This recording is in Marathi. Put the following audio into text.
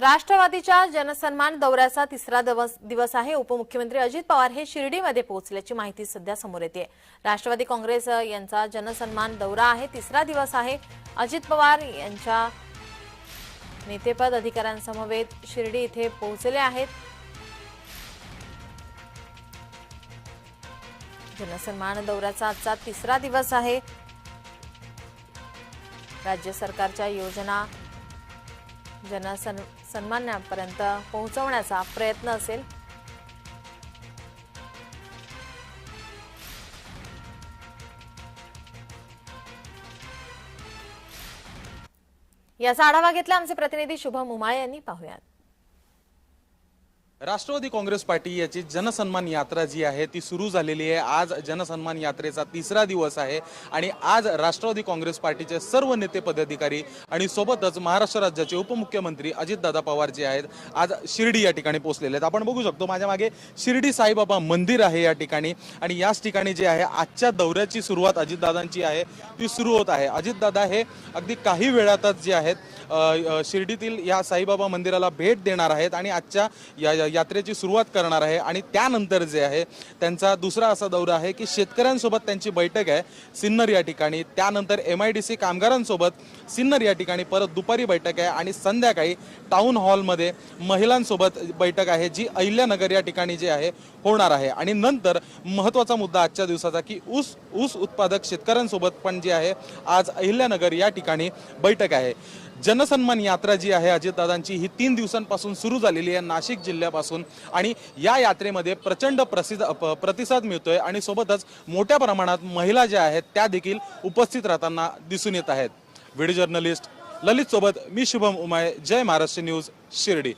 राष्ट्रवादीच्या जनसन्मान दौऱ्याचा तिसरा दिवस दिवस आहे. उपमुख्यमंत्री अजित पवार हे शिर्डीमध्ये पोहोचल्याची माहिती सध्या समोर येते. राष्ट्रवादी काँग्रेस यांचा जनसन्मान दौरा आहे. तिसरा दिवस आहे. अजित पवार यांच्या नेतेपद अधिकाऱ्यांसमवेत शिर्डी इथे पोहोचले आहेत. जनसन्मान दौऱ्याचा आजचा तिसरा दिवस आहे. राज्य सरकारच्या योजना जनसन सन्मानापर्यंत पोहोचवण्याचा प्रयत्न असेल. याचा आढावा घेतला आमचे प्रतिनिधी शुभम उमाळे यांनी. पाहुयात. राष्ट्रवादी काँग्रेस पार्टी याची जनसन्मान यात्रा जी आहे ती सुरू झालेली आहे. आज जनसन्मान यात्रेचा तिसरा दिवस आहे आणि आज राष्ट्रवादी काँग्रेस पार्टीचे सर्व नेते पदाधिकारी आणि सोबतच महाराष्ट्र राज्याचे उपमुख्यमंत्री अजितदादा पवार जे आहेत आज शिर्डी या ठिकाणी पोहोचलेले आहेत. आपण बघू शकतो माझ्या मागे शिर्डी साईबाबा मंदिर आहे या ठिकाणी आणि याच ठिकाणी जे आहे आजच्या दौऱ्याची सुरुवात अजितदादांची आहे ती सुरू होत आहे. अजितदादा हे अगदी काही वेळातच जे आहेत शिर्डीतील या साईबाबा मंदिराला भेट देणार आहेत आणि आजच्या या यात्रेची सुरुवात करणार आहे. आणि त्यानंतर जे आहे त्यांचा दुसरा असा दौरा आहे की शेतकऱ्यांसोबत त्यांची बैठक आहे सिन्नर या ठिकाणी. त्यानंतर एम आय डी सी कामगारांसोबत सिन्नर या ठिकाणी परत दुपारी बैठक आहे आणि संध्याकाळी टाऊन हॉलमध्ये महिलांसोबत बैठक आहे जी अहिल्यानगर या ठिकाणी जे आहे होणार आहे. आणि नंतर महत्त्वाचा मुद्दा आजच्या दिवसाचा की ऊस ऊस उत्पादक शेतकऱ्यांसोबत पण जे आहे आज अहिल्यानगर या ठिकाणी बैठक आहे. जनसन्मान यात्रा जी आहे अजितदादांची ही तीन दिवसांपासून सुरू झालेली आहे नाशिक जिल्ह्यापासून. आणि या यात्रेमध्ये प्रचंड प्रसिद्ध प्रतिसाद मिळतोय आणि सोबतच मोठ्या प्रमाणात महिला ज्या आहेत त्या देखील उपस्थित राहताना दिसून येत आहेत. व्हिडिओ जर्नलिस्ट ललित सोबत मी शुभम उमाय जय महाराष्ट्र न्यूज शिर्डी.